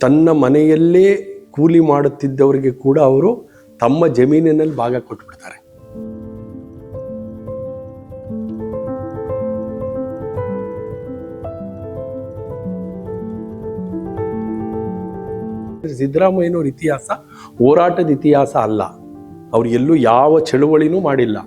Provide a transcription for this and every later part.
ತನ್ನ ಮನೆಯಲ್ಲೇ ಕೂಲಿ ಮಾಡುತ್ತಿದ್ದವರಿಗೆ ಕೂಡ ಅವರು ತಮ್ಮ ಜಮೀನಿನಲ್ಲಿ ಭಾಗ ಕೊಟ್ಬಿಡ್ತಾರೆ. ಸಿದ್ದರಾಮಯ್ಯನವ್ರ ಇತಿಹಾಸ ಹೋರಾಟದ ಇತಿಹಾಸ ಅಲ್ಲ. ಅವರು ಎಲ್ಲೂ ಯಾವ ಚಳುವಳಿನೂ ಮಾಡಿಲ್ಲ.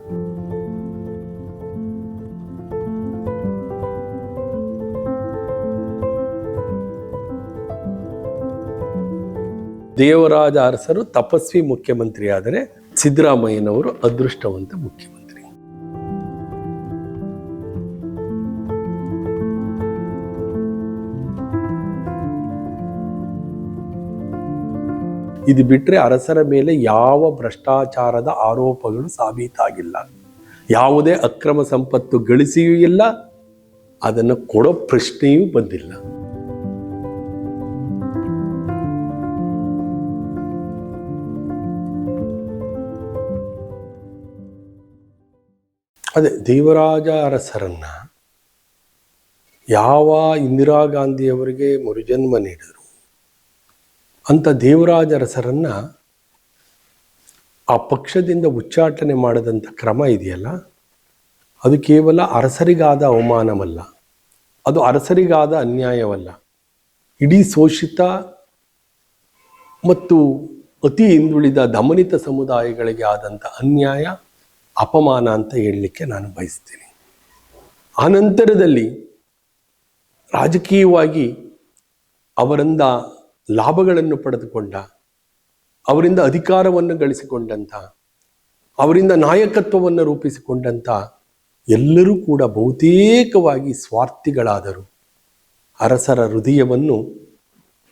ದೇವರಾಜ ಅರಸರು ತಪಸ್ವಿ ಮುಖ್ಯಮಂತ್ರಿ ಆದರೆ ಸಿದ್ದರಾಮಯ್ಯನವರು ಅದೃಷ್ಟವಂತ ಮುಖ್ಯಮಂತ್ರಿ. ಇದು ಬಿಟ್ಟರೆ ಅರಸರ ಮೇಲೆ ಯಾವ ಭ್ರಷ್ಟಾಚಾರದ ಆರೋಪಗಳು ಸಾಬೀತಾಗಿಲ್ಲ. ಯಾವುದೇ ಅಕ್ರಮ ಸಂಪತ್ತು ಗಳಿಸಿಯೂ ಇಲ್ಲ, ಅದನ್ನು ಕೊಡೋ ಪ್ರಶ್ನೆಯೂ ಬಂದಿಲ್ಲ. ಅದೇ ದೇವರಾಜ ಅರಸರನ್ನ ಯಾವ ಇಂದಿರಾ ಗಾಂಧಿಯವರಿಗೆ ಮರುಜನ್ಮ ನೀಡಿದರು ಅಂತ ದೇವರಾಜ ಅರಸರನ್ನ ಆ ಪಕ್ಷದಿಂದ ಉಚ್ಚಾಟನೆ ಮಾಡದಂಥ ಕ್ರಮ ಇದೆಯಲ್ಲ? ಅದು ಕೇವಲ ಅರಸರಿಗಾದ ಅವಮಾನವಲ್ಲ. ಅದು ಅರಸರಿಗಾದ ಅನ್ಯಾಯವಲ್ಲ. ಇಡೀ ಶೋಷಿತ ಮತ್ತು ಅತಿ ಹಿಂದುಳಿದ ದಮನಿತ ಸಮುದಾಯಗಳಿಗೆ ಆದಂಥ ಅನ್ಯಾಯ. ಅಪಮಾನ ಅಂತ ಹೇಳಲಿಕ್ಕೆ ನಾನು ಬಯಸ್ತೀನಿ. ಆನಂತರದಲ್ಲಿ ರಾಜಕೀಯವಾಗಿ ಅವರಿಂದ ಲಾಭಗಳನ್ನು ಪಡೆದುಕೊಂಡ, ಅವರಿಂದ ಅಧಿಕಾರವನ್ನು ಗಳಿಸಿಕೊಂಡಂಥ ಅವರಿಂದ ನಾಯಕತ್ವವನ್ನು ರೂಪಿಸಿಕೊಂಡಂಥ ಎಲ್ಲರೂ ಕೂಡ ಬಹುತೇಕವಾಗಿ ಸ್ವಾರ್ಥಿಗಳಾದರು. ಅರಸರ ಹೃದಯವನ್ನು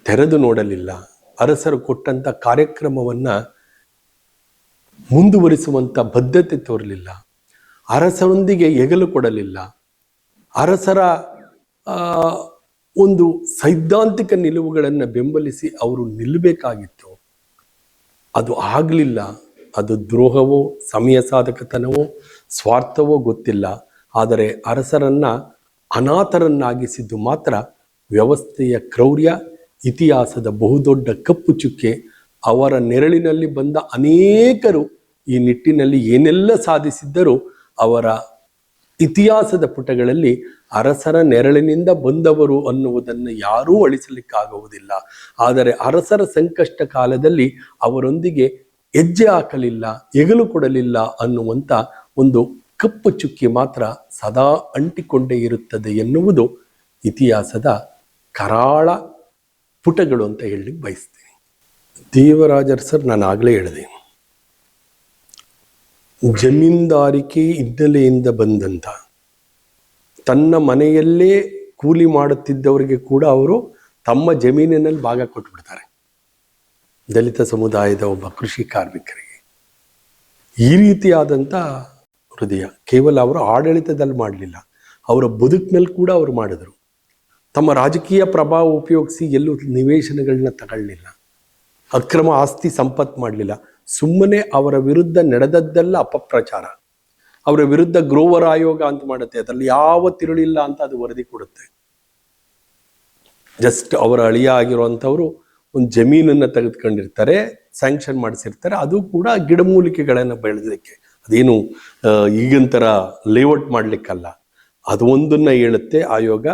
ತೆರೆದು ನೋಡಲಿಲ್ಲ. ಅರಸರು ಕೊಟ್ಟಂಥ ಕಾರ್ಯಕ್ರಮವನ್ನು ಮುಂದುವರಿಸುವಂಥ ಬದ್ಧತೆ ತೋರಲಿಲ್ಲ. ಅರಸರೊಂದಿಗೆ ಹೆಗಲು ಕೊಡಲಿಲ್ಲ. ಅರಸರ ಒಂದು ಸೈದ್ಧಾಂತಿಕ ನಿಲುವುಗಳನ್ನು ಬೆಂಬಲಿಸಿ ಅವರು ನಿಲ್ಲಬೇಕಾಗಿತ್ತು. ಅದು ಆಗಲಿಲ್ಲ. ಅದು ದ್ರೋಹವೋ, ಸಮಯ ಸಾಧಕತನವೋ, ಸ್ವಾರ್ಥವೋ ಗೊತ್ತಿಲ್ಲ. ಆದರೆ ಅರಸರನ್ನ ಅನಾಥರನ್ನಾಗಿಸಿದ್ದು ಮಾತ್ರ ವ್ಯವಸ್ಥೆಯ ಕ್ರೌರ್ಯ, ಇತಿಹಾಸದ ಬಹುದೊಡ್ಡ ಕಪ್ಪು ಚುಕ್ಕೆ ಅವರ ನೆರಳಿನಲ್ಲಿ ಬಂದ ಅನೇಕರು ಈ ನಿಟ್ಟಿನಲ್ಲಿ ಏನೆಲ್ಲ ಸಾಧಿಸಿದ್ದರೂ ಅವರ ಇತಿಹಾಸದ ಪುಟಗಳಲ್ಲಿ ಅರಸರ ನೆರಳಿನಿಂದ ಬಂದವರು ಅನ್ನುವುದನ್ನು ಯಾರೂ ಅಳಿಸಲಿಕ್ಕಾಗುವುದಿಲ್ಲ. ಆದರೆ ಅರಸರ ಸಂಕಷ್ಟ ಕಾಲದಲ್ಲಿ ಅವರೊಂದಿಗೆ ಹೆಜ್ಜೆ ಹಾಕಲಿಲ್ಲ, ಎಗಲು ಕೊಡಲಿಲ್ಲ ಅನ್ನುವಂಥ ಒಂದು ಕಪ್ಪು ಚುಕ್ಕಿ ಮಾತ್ರ ಸದಾ ಅಂಟಿಕೊಂಡೇ ಇರುತ್ತದೆ ಎನ್ನುವುದು ಇತಿಹಾಸದ ಕರಾಳ ಪುಟಗಳು ಅಂತ ಹೇಳಲಿಕ್ಕೆ ಬಯಸ್ತೀನಿ. ದೇವರಾಜರ್ ಸರ್ ನಾನು ಆಗಲೇ ಹೇಳಿದೆ. ಜಮೀನ್ದಾರಿಕೆ ಹಿನ್ನೆಲೆಯಿಂದ ಬಂದಂಥ ತನ್ನ ಮನೆಯಲ್ಲೇ ಕೂಲಿ ಮಾಡುತ್ತಿದ್ದವರಿಗೆ ಕೂಡ ಅವರು ತಮ್ಮ ಜಮೀನಿನಲ್ಲಿ ಭಾಗ ಕೊಟ್ಬಿಡ್ತಾರೆ. ದಲಿತ ಸಮುದಾಯದ ಒಬ್ಬ ಕೃಷಿ ಕಾರ್ಮಿಕರಿಗೆ. ಈ ರೀತಿಯಾದಂಥ ಹೃದಯ ಕೇವಲ ಅವರು ಆಡಳಿತದಲ್ಲಿ ಮಾಡಲಿಲ್ಲ. ಅವರ ಬದುಕಿನಲ್ಲಿ ಕೂಡ ಅವರು ಮಾಡಿದರು. ತಮ್ಮ ರಾಜಕೀಯ ಪ್ರಭಾವ ಉಪಯೋಗಿಸಿ ಎಲ್ಲೂ ನಿವೇಶನಗಳನ್ನ ತಗೊಳ್ಳಿಲ್ಲ. ಅಕ್ರಮ ಆಸ್ತಿ ಸಂಪತ್ತು ಮಾಡಲಿಲ್ಲ. ಸುಮ್ಮನೆ ಅವರ ವಿರುದ್ಧ ನಡೆದದ್ದೆಲ್ಲ ಅಪಪ್ರಚಾರ. ಅವರ ವಿರುದ್ಧ ಗ್ರೋವರ್ ಆಯೋಗ ಅಂತ ಮಾಡುತ್ತೆ. ಅದರಲ್ಲಿ ಯಾವ ತಿರುಳಿಲ್ಲ ಅಂತ ಅದು ವರದಿ ಕೊಡುತ್ತೆ. ಜಸ್ಟ್ ಅವರ ಅಳಿಯ ಆಗಿರುವಂಥವ್ರು ಒಂದು ಜಮೀನನ್ನು ತೆಗೆದುಕೊಂಡಿರ್ತಾರೆ ಸ್ಯಾಂಕ್ಷನ್ ಮಾಡಿಸಿರ್ತಾರೆ. ಅದು ಕೂಡ ಗಿಡಮೂಲಿಕೆಗಳನ್ನು ಬೆಳೆದಕ್ಕೆ ಅದೇನು ಈಗಿನ ಥರ ಲೇಔಟ್ ಮಾಡಲಿಕ್ಕಲ್ಲ. ಅದು ಒಂದನ್ನ ಹೇಳುತ್ತೆ ಆಯೋಗ.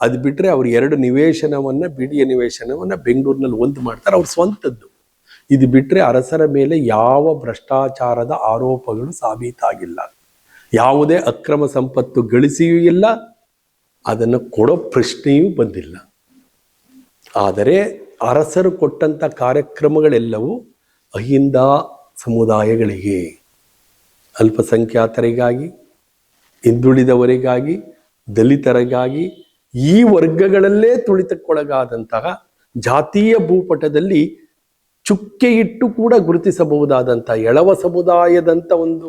ಅದು ಬಿಟ್ಟರೆ ಅವ್ರು ಎರಡು ನಿವೇಶನವನ್ನ, ಬಿಡಿಯ ನಿವೇಶನವನ್ನು ಬೆಂಗಳೂರಿನಲ್ಲಿ ಒಂದು ಮಾಡ್ತಾರೆ, ಅವ್ರ ಸ್ವಂತದ್ದು. ಇದು ಬಿಟ್ಟರೆ ಅರಸರ ಮೇಲೆ ಯಾವ ಭ್ರಷ್ಟಾಚಾರದ ಆರೋಪಗಳು ಸಾಬೀತಾಗಿಲ್ಲ. ಯಾವುದೇ ಅಕ್ರಮ ಸಂಪತ್ತು ಗಳಿಸಿಯೂ ಇಲ್ಲ, ಅದನ್ನು ಕೊಡೋ ಪ್ರಶ್ನೆಯೂ ಬಂದಿಲ್ಲ. ಆದರೆ ಅರಸರು ಕೊಟ್ಟಂಥ ಕಾರ್ಯಕ್ರಮಗಳೆಲ್ಲವೂ ಅಹಿಂದ ಸಮುದಾಯಗಳಿಗೆ, ಅಲ್ಪಸಂಖ್ಯಾತರಿಗಾಗಿ, ಹಿಂದುಳಿದವರಿಗಾಗಿ, ದಲಿತರಿಗಾಗಿ ಈ ವರ್ಗಗಳಲ್ಲೇ ತುಳಿತಕ್ಕೊಳಗಾದಂತಹ ಜಾತೀಯ ಭೂಪಟದಲ್ಲಿ ಚುಕ್ಕೆ ಇಟ್ಟು ಕೂಡ ಗುರುತಿಸಬಹುದಾದಂಥ ಎಳವ ಸಮುದಾಯದಂಥ ಒಂದು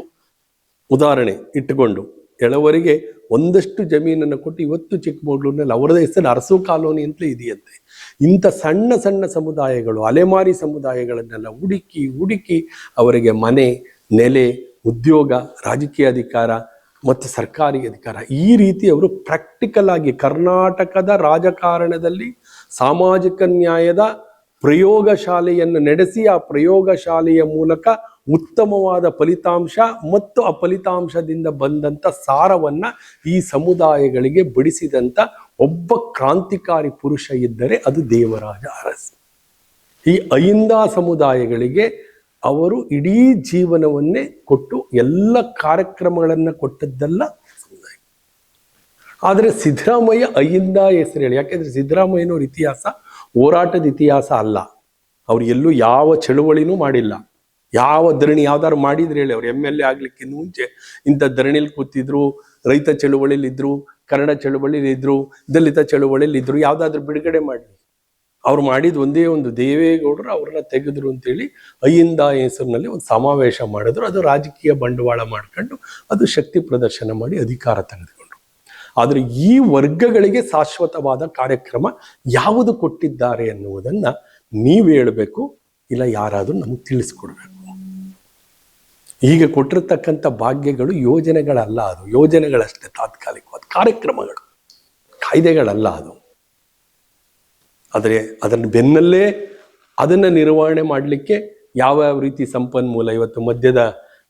ಉದಾಹರಣೆ ಇಟ್ಟುಕೊಂಡು ಎಳವರಿಗೆ ಒಂದಷ್ಟು ಜಮೀನನ್ನು ಕೊಟ್ಟು ಇವತ್ತು ಚಿಕ್ಕಮಗಳೂರಿನಲ್ಲಿ ಅವರದ ಹೆಸರು ಅರಸು ಕಾಲೋನಿ ಅಂತಲೇ ಇದೆಯಂತೆ. ಇಂಥ ಸಣ್ಣ ಸಣ್ಣ ಸಮುದಾಯಗಳು, ಅಲೆಮಾರಿ ಸಮುದಾಯಗಳನ್ನೆಲ್ಲ ಹುಡುಕಿ ಹುಡುಕಿ ಅವರಿಗೆ ಮನೆ, ನೆಲೆ, ಉದ್ಯೋಗ ರಾಜಕೀಯ ಅಧಿಕಾರ ಮತ್ತು ಸರ್ಕಾರಿ ಅಧಿಕಾರ. ಈ ರೀತಿ ಅವರು ಪ್ರಾಕ್ಟಿಕಲ್ ಆಗಿ ಕರ್ನಾಟಕದ ರಾಜಕಾರಣದಲ್ಲಿ ಸಾಮಾಜಿಕ ನ್ಯಾಯದ ಪ್ರಯೋಗಶಾಲೆಯನ್ನು ನಡೆಸಿ ಆ ಪ್ರಯೋಗಶಾಲೆಯ ಮೂಲಕ ಉತ್ತಮವಾದ ಫಲಿತಾಂಶ ಮತ್ತು ಆ ಫಲಿತಾಂಶದಿಂದ ಬಂದಂತ ಸಾರವನ್ನ ಈ ಸಮುದಾಯಗಳಿಗೆ ಬಡಿಸಿದಂತ ಒಬ್ಬ ಕ್ರಾಂತಿಕಾರಿ ಪುರುಷ ಇದ್ದರೆ ಅದು ದೇವರಾಜ ಅರಸ್. ಈ ಅಹಿಂದ ಸಮುದಾಯಗಳಿಗೆ ಅವರು ಇಡೀ ಜೀವನವನ್ನೇ ಕೊಟ್ಟು ಎಲ್ಲ ಕಾರ್ಯಕ್ರಮಗಳನ್ನು ಕೊಟ್ಟದ್ದಲ್ಲ ಆದರೆ ಸಿದ್ದರಾಮಯ್ಯ ಅಯ್ಯಿಂದ ಹೆಸರು ಹೇಳಿ. ಯಾಕೆಂದ್ರೆ ಸಿದ್ದರಾಮಯ್ಯನವ್ರ ಇತಿಹಾಸ ಹೋರಾಟದ ಇತಿಹಾಸ ಅಲ್ಲ. ಅವ್ರು ಎಲ್ಲೂ ಯಾವ ಚಳುವಳಿನೂ ಮಾಡಿಲ್ಲ. ಯಾವ ಧರಣಿ ಯಾವ್ದಾದ್ರು ಮಾಡಿದ್ರೆ ಹೇಳಿ. ಅವ್ರು ಎಂ ಎಲ್ ಎ ಆಗ್ಲಿಕ್ಕಿಂತ ಮುಂಚೆ ಇಂಥ ಧರಣಿಲಿ ಕೂತಿದ್ರು, ರೈತ ಚಳುವಳಿಲಿ ಇದ್ರು ಕನ್ನಡ ಚಳುವಳಿಲಿ ಇದ್ರು ದಲಿತ ಚಳುವಳಿಲಿ ಇದ್ರು ಯಾವ್ದಾದ್ರು ಬಿಡುಗಡೆ ಮಾಡಲಿ. ಅವ್ರು ಮಾಡಿದ ಒಂದೇ ಒಂದು ದೇವೇಗೌಡರು ಅವ್ರನ್ನ ತೆಗೆದ್ರು ಅಂತೇಳಿ ಅಯ್ಯಿಂದ ಹೆಸರಿನಲ್ಲಿ ಒಂದು ಸಮಾವೇಶ ಮಾಡಿದ್ರು. ಅದು ರಾಜಕೀಯ ಬಂಡವಾಳ ಮಾಡ್ಕೊಂಡು ಅದು ಶಕ್ತಿ ಪ್ರದರ್ಶನ ಮಾಡಿ ಅಧಿಕಾರ ತೆಗೆದುಕೊಂಡ್ರು. ಆದರೆ ಈ ವರ್ಗಗಳಿಗೆ ಶಾಶ್ವತವಾದ ಕಾರ್ಯಕ್ರಮ ಯಾವುದು ಕೊಟ್ಟಿದ್ದಾರೆ ಅನ್ನುವುದನ್ನ ನೀವು ಹೇಳಬೇಕು, ಇಲ್ಲ ಯಾರಾದರೂ ನಮಗೆ ತಿಳಿಸ್ಕೊಡ್ಬೇಕು. ಈಗ ಕೊಟ್ಟಿರ್ತಕ್ಕಂಥ ಭಾಗ್ಯಗಳು ಯೋಜನೆಗಳಲ್ಲ ಅದು. ಯೋಜನೆಗಳಷ್ಟೇ ತಾತ್ಕಾಲಿಕವಾದ ಕಾರ್ಯಕ್ರಮಗಳು. ಕಾಯ್ದೆಗಳಲ್ಲ ಅದು. ಆದರೆ ಅದನ್ನ ಬೆನ್ನಲ್ಲೇ ಅದನ್ನ ನಿರ್ವಹಣೆ ಮಾಡಲಿಕ್ಕೆ ಯಾವ ಯಾವ ರೀತಿ ಸಂಪನ್ಮೂಲ ಇವತ್ತು ಮದ್ಯದ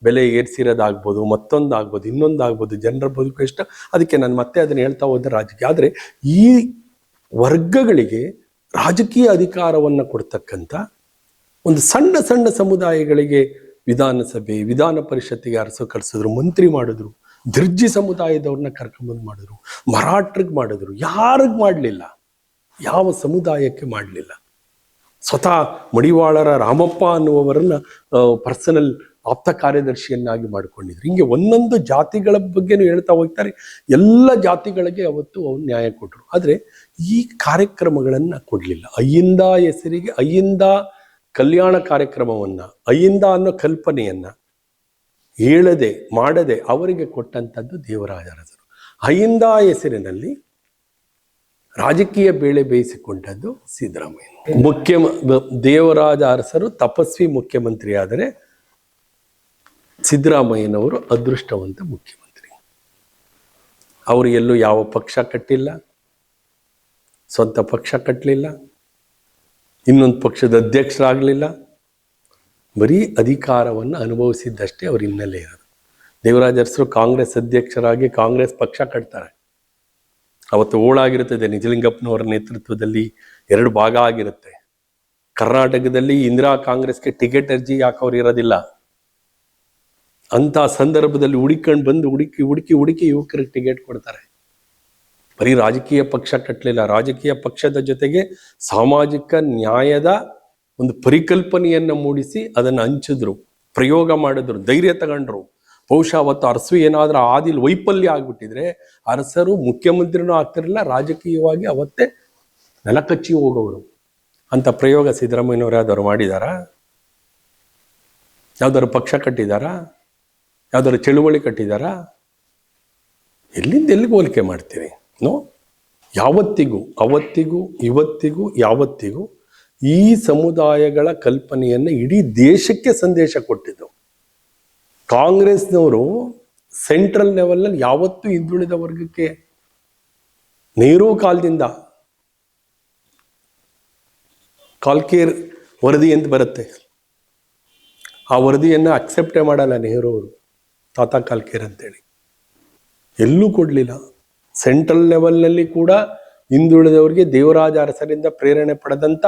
ಬೆಲೆ ಏರಿಸಿರೋದಾಗ್ಬೋದು, ಮತ್ತೊಂದಾಗ್ಬೋದು, ಇನ್ನೊಂದಾಗ್ಬೋದು, ಜನರ ಬದುಕು ಇಷ್ಟ ಅದಕ್ಕೆ ನಾನು ಮತ್ತೆ ಅದನ್ನು ಹೇಳ್ತಾ ಹೋದ ರಾಜಕೀಯ. ಆದರೆ ಈ ವರ್ಗಗಳಿಗೆ ರಾಜಕೀಯ ಅಧಿಕಾರವನ್ನು ಕೊಡ್ತಕ್ಕಂಥ ಒಂದು ಸಣ್ಣ ಸಣ್ಣ ಸಮುದಾಯಗಳಿಗೆ ವಿಧಾನಸಭೆ, ವಿಧಾನ ಪರಿಷತ್ತಿಗೆ ಅರಸು ಕರೆಸಿದ್ರು ಮಂತ್ರಿ ಮಾಡಿದ್ರು ದಿರ್ಜಿ ಸಮುದಾಯದವ್ರನ್ನ ಕರ್ಕೊಂಬಂದು ಮಾಡಿದ್ರು, ಮರಾಠ್ರಿಗೆ ಮಾಡಿದ್ರು, ಯಾರಿಗೆ ಮಾಡಲಿಲ್ಲ? ಯಾವ ಸಮುದಾಯಕ್ಕೆ ಮಾಡಲಿಲ್ಲ. ಸ್ವತಃ ಮಡಿವಾಳರ ರಾಮಪ್ಪ ಅನ್ನುವವರನ್ನ ಪರ್ಸನಲ್ ಆಪ್ತ ಕಾರ್ಯದರ್ಶಿಯನ್ನಾಗಿ ಮಾಡಿಕೊಂಡಿದ್ರು. ಹಿಂಗೆ ಒಂದೊಂದು ಜಾತಿಗಳ ಬಗ್ಗೆನೂ ಹೇಳ್ತಾ ಹೋಗ್ತಾರೆ. ಎಲ್ಲ ಜಾತಿಗಳಿಗೆ ಅವತ್ತು ಅವ್ರು ನ್ಯಾಯ ಕೊಟ್ಟರು ಆದರೆ ಈ ಕಾರ್ಯಕ್ರಮಗಳನ್ನು ಕೊಡಲಿಲ್ಲ. ಅಯ್ಯಿಂದ ಹೆಸರಿಗೆ, ಅಯ್ಯಿಂದ ಕಲ್ಯಾಣ ಕಾರ್ಯಕ್ರಮವನ್ನ, ಅಯ್ಯಿಂದ ಅನ್ನೋ ಕಲ್ಪನೆಯನ್ನ ಹೇಳದೆ, ಮಾಡದೆ ಅವರಿಗೆ ಕೊಟ್ಟಂಥದ್ದು ದೇವರಾಜ ಅರಸರು ಅಯ್ಯಿಂದ ಹೆಸರಿನಲ್ಲಿ ರಾಜಕೀಯ ಬೇಳೆ ಬೇಯಿಸಿಕೊಂಡದ್ದು ಸಿದ್ದರಾಮಯ್ಯ. ಮುಖ್ಯ ದೇವರಾಜ ಅರಸರು ತಪಸ್ವಿ ಮುಖ್ಯಮಂತ್ರಿ ಆದರೆ ಸಿದ್ದರಾಮಯ್ಯನವರು ಅದೃಷ್ಟವಂತ ಮುಖ್ಯಮಂತ್ರಿ. ಅವರು ಎಲ್ಲೂ ಯಾವ ಪಕ್ಷ ಕಟ್ಟಿಲ್ಲ, ಸ್ವಂತ ಪಕ್ಷ ಕಟ್ಟಲಿಲ್ಲ, ಇನ್ನೊಂದು ಪಕ್ಷದ ಅಧ್ಯಕ್ಷರಾಗಲಿಲ್ಲ. ಬರೀ ಅಧಿಕಾರವನ್ನು ಅನುಭವಿಸಿದ್ದಷ್ಟೇ ಅವ್ರ ಹಿನ್ನೆಲೆ ಇರೋದು ದೇವರಾಜ ಅರಸರು ಕಾಂಗ್ರೆಸ್ ಅಧ್ಯಕ್ಷರಾಗಿ ಕಾಂಗ್ರೆಸ್ ಪಕ್ಷ ಕಟ್ತಾರೆ. ಅವತ್ತು ಓಳಾಗಿರುತ್ತದೆ ನಿಜಲಿಂಗಪ್ಪನವರ ನೇತೃತ್ವದಲ್ಲಿ ಎರಡು ಭಾಗ ಆಗಿರುತ್ತೆ. ಕರ್ನಾಟಕದಲ್ಲಿ ಇಂದಿರಾ ಕಾಂಗ್ರೆಸ್ಗೆ ಟಿಕೆಟ್ ಅರ್ಜಿ ಯಾಕವ್ರು ಇರೋದಿಲ್ಲ. ಅಂತ ಸಂದರ್ಭದಲ್ಲಿ ಹುಡುಕೊಂಡು ಬಂದು ಹುಡುಕಿ ಹುಡುಕಿ ಹುಡುಕಿ ಯುವಕರಿಗೆ ಟಿಕೆಟ್ ಕೊಡ್ತಾರೆ. ಬರೀ ರಾಜಕೀಯ ಪಕ್ಷ ಕಟ್ಟಲಿಲ್ಲ. ರಾಜಕೀಯ ಪಕ್ಷದ ಜೊತೆಗೆ ಸಾಮಾಜಿಕ ನ್ಯಾಯದ ಒಂದು ಪರಿಕಲ್ಪನೆಯನ್ನು ಮೂಡಿಸಿ ಅದನ್ನು ಹಂಚಿದ್ರು, ಪ್ರಯೋಗ ಮಾಡಿದ್ರು, ಧೈರ್ಯ ತಗೊಂಡ್ರು. ಬಹುಶಃ ಅವತ್ತು ಅರಸು ಏನಾದರೂ ಆದಿಲ್ ವೈಫಲ್ಯ ಆಗಿಬಿಟ್ಟಿದ್ರೆ ಅರಸರು ಮುಖ್ಯಮಂತ್ರಿನೂ ಆಗ್ತಿರಲಿಲ್ಲ, ರಾಜಕೀಯವಾಗಿ ಅವತ್ತೇ ನೆಲಕಚ್ಚಿ ಹೋಗೋರು. ಅಂತ ಪ್ರಯೋಗ ಸಿದ್ದರಾಮಯ್ಯನವರು ಯಾವ್ದಾದ್ರು ಮಾಡಿದಾರಾ? ಯಾವ್ದಾದ್ರು ಪಕ್ಷ ಕಟ್ಟಿದಾರಾ? ಯಾವ್ದಾದ್ರು ಚಳುವಳಿ ಕಟ್ಟಿದಾರಾ? ಎಲ್ಲಿಂದ ಎಲ್ಲಿಗೆ ಹೋಲಿಕೆ ಮಾಡ್ತೀರಿ? ನೋ? ಯಾವತ್ತಿಗೂ, ಅವತ್ತಿಗೂ, ಇವತ್ತಿಗೂ, ಯಾವತ್ತಿಗೂ ಈ ಸಮುದಾಯಗಳ ಕಲ್ಪನೆಯನ್ನು ಇಡೀ ದೇಶಕ್ಕೆ ಸಂದೇಶ ಕೊಟ್ಟಿದ್ದು ಕಾಂಗ್ರೆಸ್ನವರು ಸೆಂಟ್ರಲ್ ಲೆವೆಲ್ನಲ್ಲಿ ಯಾವತ್ತೂ ಹಿಂದುಳಿದ ವರ್ಗಕ್ಕೆ ನೆಹರು ಕಾಲದಿಂದ ಕಾಲ್ಕೇರ್ ವರದಿ ಅಂತ ಬರುತ್ತೆ. ಆ ವರದಿಯನ್ನು ಅಕ್ಸೆಪ್ಟೇ ಮಾಡಲ್ಲ ನೆಹರು ಅವರು ತಾತ ಕಾಲ್ಕೇರ್ ಅಂತೇಳಿ. ಎಲ್ಲೂ ಕೊಡಲಿಲ್ಲ. ಸೆಂಟ್ರಲ್ ಲೆವೆಲ್ನಲ್ಲಿ ಕೂಡ ಹಿಂದುಳಿದವರಿಗೆ ದೇವರಾಜ ಅರಸರಿಂದ ಪ್ರೇರಣೆ ಪಡೆದಂತ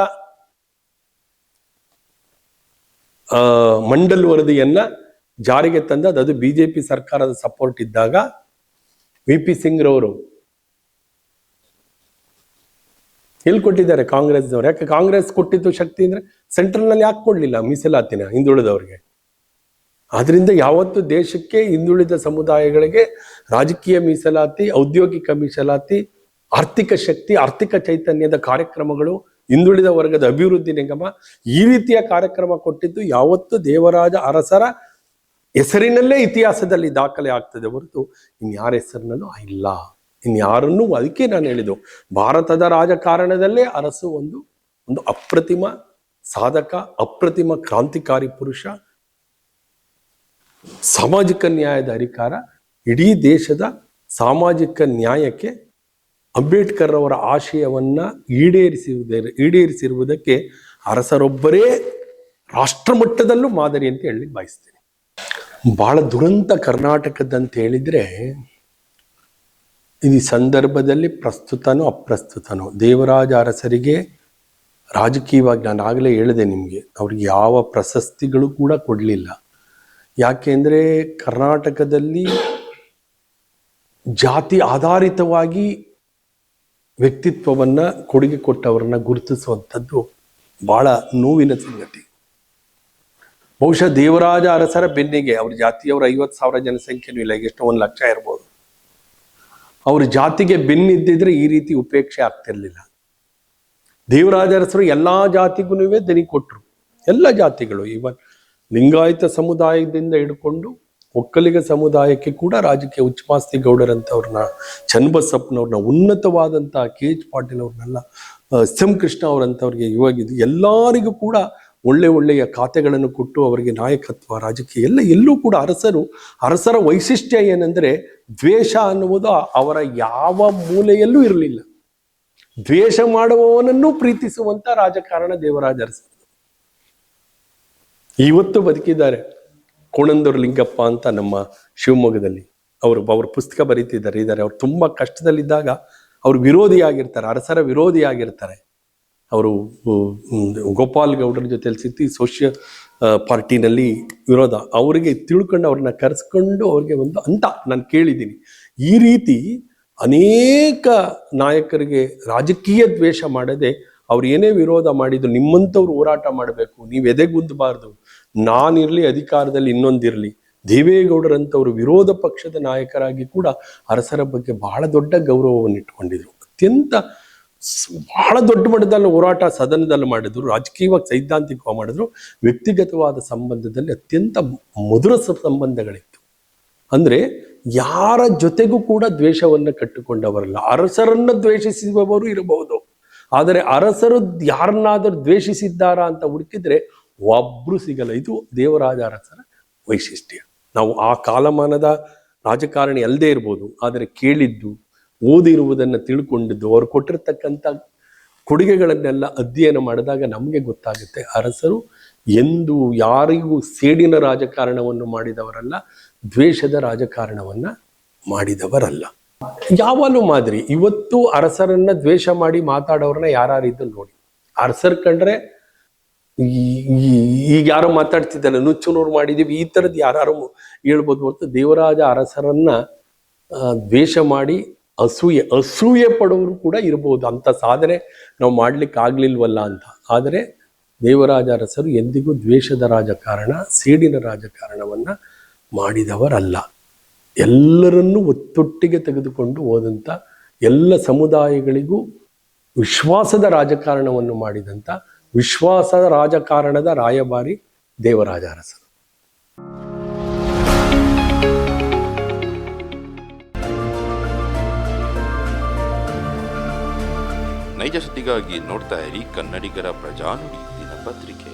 ಆ, ಮಂಡಲ್ ವರದಿಯನ್ನ ಜಾರಿಗೆ ತಂದ ಅದು ಬಿಜೆಪಿ ಸರ್ಕಾರದ ಸಪೋರ್ಟ್ ಇದ್ದಾಗ ವಿ ಪಿ ಸಿಂಗ್ರವರು ಎಲ್ಲಿ ಕೊಟ್ಟಿದ್ದಾರೆ ಕಾಂಗ್ರೆಸ್ನವ್ರು. ಯಾಕೆ ಕಾಂಗ್ರೆಸ್ ಕೊಟ್ಟಿದ್ದು ಶಕ್ತಿ ಅಂದ್ರೆ ಸೆಂಟ್ರಲ್ನಲ್ಲಿ ಯಾಕೆ ಕೊಡ್ಲಿಲ್ಲ ಮೀಸಲಾತಿನ ಹಿಂದುಳಿದವ್ರಿಗೆ. ಆದ್ರಿಂದ ಯಾವತ್ತು ದೇಶಕ್ಕೆ ಹಿಂದುಳಿದ ಸಮುದಾಯಗಳಿಗೆ ರಾಜಕೀಯ ಮೀಸಲಾತಿ, ಔದ್ಯೋಗಿಕ ಮೀಸಲಾತಿ, ಆರ್ಥಿಕ ಶಕ್ತಿ, ಆರ್ಥಿಕ ಚೈತನ್ಯದ ಕಾರ್ಯಕ್ರಮಗಳು, ಹಿಂದುಳಿದ ವರ್ಗದ ಅಭಿವೃದ್ಧಿ ನಿಗಮ ಈ ರೀತಿಯ ಕಾರ್ಯಕ್ರಮ ಕೊಟ್ಟಿದ್ದು ಯಾವತ್ತು ದೇವರಾಜ ಅರಸರ ಹೆಸರಿನಲ್ಲೇ ಇತಿಹಾಸದಲ್ಲಿ ದಾಖಲೆ ಆಗ್ತದೆ ಹೊರತು ಇನ್ಯಾರ ಹೆಸರಿನಲ್ಲೂ ಇಲ್ಲ. ಇನ್ಯಾರನ್ನೂ ಅದಕ್ಕೆ ನಾನು ಹೇಳಿದ್ದು. ಭಾರತದ ರಾಜಕಾರಣದಲ್ಲೇ ಅರಸು ಒಂದು ಒಂದು ಅಪ್ರತಿಮ ಸಾಧಕ, ಅಪ್ರತಿಮ ಕ್ರಾಂತಿಕಾರಿ ಪುರುಷ, ಸಾಮಾಜಿಕ ನ್ಯಾಯದ ಅಧಿಕಾರ, ಇಡೀ ದೇಶದ ಸಾಮಾಜಿಕ ನ್ಯಾಯಕ್ಕೆ ಅಂಬೇಡ್ಕರ್ ಅವರ ಆಶಯವನ್ನ ಈಡೇರಿಸಿರುವುದರ ಈಡೇರಿಸಿರುವುದಕ್ಕೆ ಅರಸರೊಬ್ಬರೇ ರಾಷ್ಟ್ರಮಟ್ಟದಲ್ಲೂ ಮಾದರಿ ಅಂತ ಹೇಳಿ ಬಯಸ್ತೇನೆ. ಬಹಳ ದುರಂತ ಕರ್ನಾಟಕದಂತ ಹೇಳಿದರೆ, ಈ ಸಂದರ್ಭದಲ್ಲಿ ಪ್ರಸ್ತುತನೋ ಅಪ್ರಸ್ತುತನೋ, ದೇವರಾಜ ಅರಸರಿಗೆ ರಾಜಕೀಯವಾಗಿ ನಾನು ಆಗಲೇ ಹೇಳಿದೆ ನಿಮಗೆ, ಅವ್ರಿಗೆ ಯಾವ ಪ್ರಶಸ್ತಿಗಳು ಕೂಡ ಕೊಡಲಿಲ್ಲ. ಯಾಕೆಂದರೆ ಕರ್ನಾಟಕದಲ್ಲಿ ಜಾತಿ ಆಧಾರಿತವಾಗಿ ವ್ಯಕ್ತಿತ್ವವನ್ನು ಕೊಡುಗೆ ಕೊಟ್ಟವರನ್ನ ಗುರುತಿಸುವಂಥದ್ದು ಭಾಳ ನೋವಿನ ಸಂಗತಿ. ಬಹುಶಃ ದೇವರಾಜ ಅರಸರ ಬೆನ್ನಿಗೆ ಅವ್ರ ಜಾತಿಯವರು ಐವತ್ತು ಸಾವಿರ ಜನಸಂಖ್ಯೆನೂ ಇಲ್ಲ ಈಗ ಎಷ್ಟೋ ಒಂದು ಲಕ್ಷ ಇರ್ಬೋದು. ಅವ್ರ ಜಾತಿಗೆ ಬೆನ್ನಿದ್ದಿದ್ರೆ ಈ ರೀತಿ ಉಪೇಕ್ಷೆ ಆಗ್ತಿರ್ಲಿಲ್ಲ. ದೇವರಾಜ ಅರಸರು ಎಲ್ಲಾ ಜಾತಿಗೂ ದನಿ ಕೊಟ್ರು. ಎಲ್ಲ ಜಾತಿಗಳು ಇವನ್ ಲಿಂಗಾಯತ ಸಮುದಾಯದಿಂದ ಹಿಡ್ಕೊಂಡು ಒಕ್ಕಲಿಗ ಸಮುದಾಯಕ್ಕೆ ಕೂಡ ರಾಜಕೀಯ ಉಚ್ಚಮಾಸ್ತಿ ಗೌಡರಂಥವ್ರನ್ನ ಚನ್ನಬಸಪ್ಪನವ್ರನ್ನ, ಉನ್ನತವಾದಂತಹ ಕೆ ಎಚ್ ಪಾಟೀಲ್ ಅವ್ರನ್ನೆಲ್ಲ ಎಸ್ ಎಂ ಕೃಷ್ಣ ಅವರಂಥವ್ರಿಗೆ ಇವಾಗ ಇದು ಎಲ್ಲರಿಗೂ ಕೂಡ ಒಳ್ಳೆ ಒಳ್ಳೆಯ ಖಾತೆಗಳನ್ನು ಕೊಟ್ಟು ಅವರಿಗೆ ನಾಯಕತ್ವ, ರಾಜಕೀಯ ಎಲ್ಲ ಎಲ್ಲೂ ಕೂಡ ಅರಸರು, ಅರಸರ ವೈಶಿಷ್ಟ್ಯ ಏನಂದ್ರೆ ದ್ವೇಷ ಅನ್ನುವುದು ಅವರ ಯಾವ ಮೂಲೆಯಲ್ಲೂ ಇರಲಿಲ್ಲ. ದ್ವೇಷ ಮಾಡುವವನನ್ನು ಪ್ರೀತಿಸುವಂತ ರಾಜಕಾರಣ ದೇವರಾಜ ಅರಸ ಇವತ್ತು ಬದುಕಿದ್ದಾರೆ ಕೋಣಂದೂರು ಲಿಂಗಪ್ಪ ಅಂತ ನಮ್ಮ ಶಿವಮೊಗ್ಗದಲ್ಲಿ. ಅವರು ಅವ್ರ ಪುಸ್ತಕ ಬರೀತಿದ್ದಾರೆ, ಇದ್ದಾರೆ. ಅವ್ರು ತುಂಬಾ ಕಷ್ಟದಲ್ಲಿದ್ದಾಗ ಅವ್ರು ವಿರೋಧಿಯಾಗಿರ್ತಾರೆ, ಅರಸರ ವಿರೋಧಿಯಾಗಿರ್ತಾರೆ. ಅವರು ಗೋಪಾಲ್ ಗೌಡರ ಜೊತೆಲಿ ಸಿಕ್ಕಿ ಸೋಷಿಯ ಪಾರ್ಟಿನಲ್ಲಿ ವಿರೋಧ. ಅವರಿಗೆ ತಿಳ್ಕೊಂಡು ಅವ್ರನ್ನ ಕರೆಸ್ಕೊಂಡು ಅವ್ರಿಗೆ ಒಂದು ಅಂತ ನಾನು ಕೇಳಿದ್ದೀನಿ. ಈ ರೀತಿ ಅನೇಕ ನಾಯಕರಿಗೆ ರಾಜಕೀಯ ದ್ವೇಷ ಮಾಡದೆ ಅವ್ರು ಏನೇ ವಿರೋಧ ಮಾಡಿದ್ರು, ನಿಮ್ಮಂಥವ್ರು ಹೋರಾಟ ಮಾಡಬೇಕು, ನೀವು ಎದೆಗುಂದಬಾರ್ದು ನಾನಿರಲಿ ಅಧಿಕಾರದಲ್ಲಿ ಇನ್ನೊಂದಿರಲಿ ದೇವೇಗೌಡರಂಥವ್ರು ವಿರೋಧ ಪಕ್ಷದ ನಾಯಕರಾಗಿ ಕೂಡ ಅರಸರ ಬಗ್ಗೆ ಬಹಳ ದೊಡ್ಡ ಗೌರವವನ್ನು ಇಟ್ಕೊಂಡಿದ್ರು ಅತ್ಯಂತ ಬಹಳ ದೊಡ್ಡ ಮಟ್ಟದಲ್ಲಿ ಹೋರಾಟ ಸದನದಲ್ಲಿ ಮಾಡಿದ್ರು, ರಾಜಕೀಯವಾಗಿ ಸೈದ್ಧಾಂತಿಕವಾಗಿ ಮಾಡಿದ್ರು, ವ್ಯಕ್ತಿಗತವಾದ ಸಂಬಂಧದಲ್ಲಿ ಅತ್ಯಂತ ಮಧುರ ಸಂಬಂಧಗಳಿತ್ತು. ಅಂದ್ರೆ ಯಾರ ಜೊತೆಗೂ ಕೂಡ ದ್ವೇಷವನ್ನು ಕಟ್ಟಿಕೊಂಡವರಲ್ಲ. ಅರಸರನ್ನು ದ್ವೇಷಿಸುವವರು ಇರಬಹುದು. ಆದರೆ ಅರಸರು ಯಾರನ್ನಾದರೂ ದ್ವೇಷಿಸಿದ್ದಾರಾ ಅಂತ ಹುಡುಕಿದ್ರೆ ಒಬ್ರು ಸಿಗಲ್ಲ. ಇದು ದೇವರಾಜ ಅರಸರ ವೈಶಿಷ್ಟ್ಯ. ನಾವು ಆ ಕಾಲಮಾನದ ರಾಜಕಾರಣಿ ಅಲ್ಲದೆ ಇರ್ಬೋದು, ಆದರೆ ಕೇಳಿದ್ದು ಓದಿರುವುದನ್ನು ತಿಳ್ಕೊಂಡಿದ್ದು, ಅವರು ಕೊಟ್ಟಿರ್ತಕ್ಕಂಥ ಕೊಡುಗೆಗಳನ್ನೆಲ್ಲ ಅಧ್ಯಯನ ಮಾಡಿದಾಗ ನಮಗೆ ಗೊತ್ತಾಗುತ್ತೆ. ಅರಸರು ಎಂದು ಯಾರಿಗೂ ಸೇಡಿನ ರಾಜಕಾರಣವನ್ನು ಮಾಡಿದವರಲ್ಲ, ದ್ವೇಷದ ರಾಜಕಾರಣವನ್ನು ಮಾಡಿದವರಲ್ಲ. ಯಾವಾಗಲೂ ಮಾದರಿ, ಇವತ್ತು ಅರಸರನ್ನ ದ್ವೇಷ ಮಾಡಿ ಮಾತಾಡೋರನ್ನ ಯಾರಿದ್ದು ನೋಡಿ. ಅರಸರ್ ಕಂಡ್ರೆ ಈಗ ಯಾರೋ ಮಾತಾಡ್ತಿದ್ದಲ್ಲ ನುಚ್ಚುನೂರು ಮಾಡಿದೀವಿ, ಈ ಥರದ್ದು ಯಾರು ಹೇಳ್ಬೋದು ಹೊರತು ದೇವರಾಜ ಅರಸರನ್ನ ದ್ವೇಷ ಮಾಡಿ ಅಸೂಯೆ ಅಸೂಯೆ ಪಡೋರು ಕೂಡ ಇರಬಹುದು ಅಂತ ಸಾಧನೆ ನಾವು ಮಾಡ್ಲಿಕ್ಕೆ ಆಗ್ಲಿಲ್ವಲ್ಲ ಅಂತ. ಆದರೆ ದೇವರಾಜ ಅರಸರು ಎಂದಿಗೂ ದ್ವೇಷದ ರಾಜಕಾರಣ, ಸೇಡಿನ ರಾಜಕಾರಣವನ್ನ ಮಾಡಿದವರಲ್ಲ. ಎಲ್ಲರನ್ನೂ ಒತ್ತೊಟ್ಟಿಗೆ ತೆಗೆದುಕೊಂಡು ಹೋದಂಥ ಎಲ್ಲ ಸಮುದಾಯಗಳಿಗೂ ವಿಶ್ವಾಸದ ರಾಜಕಾರಣವನ್ನು ಮಾಡಿದಂಥ ವಿಶ್ವಾಸದ ರಾಜಕಾರಣದ ರಾಯಭಾರಿ ದೇವರಾಜ ಅರಸರು. ನೈಜ ಸುದ್ದಿಗಾಗಿ ನೋಡ್ತಾ ಇರಿ ಕನ್ನಡಿಗರ ಪ್ರಜಾನುಡಿ ದಿನಪತ್ರಿಕೆ